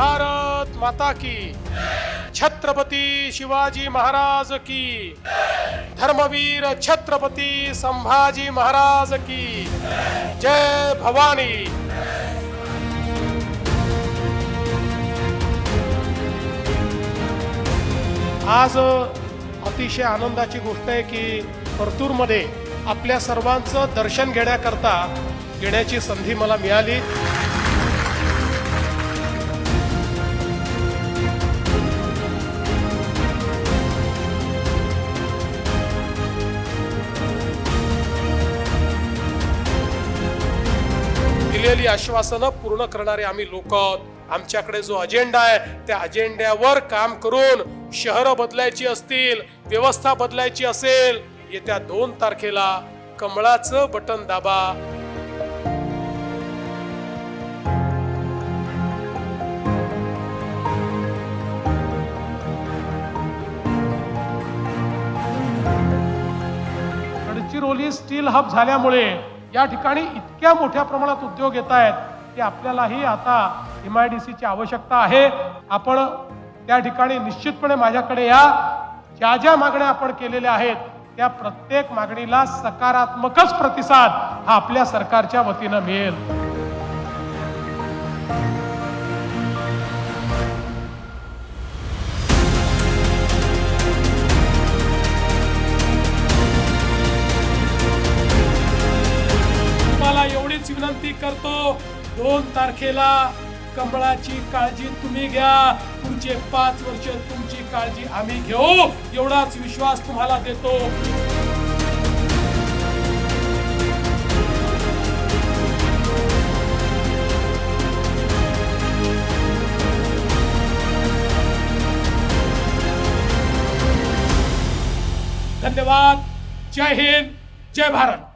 भारत माता की। छत्रपती शिवाजी महाराज की। धर्मवीर छत्रपती संभाजी महाराज की। जय भवानी। आज अतिशय आनंदाची गोष्ट आहे की परतूरमध्ये आपल्या सर्वांचं दर्शन घेण्याकरता येण्याची संधी मला मिळाली. दिलेली आश्वासनं पूर्ण करणारे आम्ही लोक आहोत. आमच्याकडे जो अजेंडा आहे त्या अजेंड्यावर काम करून शहरं बदलायची असतील व्यवस्था बदलायची असेल येत्या दोन तारखेला कमळाचं बटन दाबा. गडचिरोली स्टील हब झाल्यामुळे या ठिकाणी इतक्या मोठ्या प्रमाणात उद्योग येत आहेत की आपल्यालाही आता एम आय डी सीची आवश्यकता आहे. आपण त्या ठिकाणी निश्चितपणे माझ्याकडे या. ज्या ज्या मागण्या आपण केलेल्या आहेत त्या प्रत्येक मागणीला सकारात्मकच प्रतिसाद हा आपल्या सरकारच्या वतीनं मिळेल. एवढीच विनंती करतो दोन तारखेला कमळाची काळजी तुम्ही घ्या. पुढचे पाच वर्ष तुमची काळजी आम्ही घेऊ. एवढाच विश्वास तुम्हाला देतो. धन्यवाद. जय हिंद. जय भारत.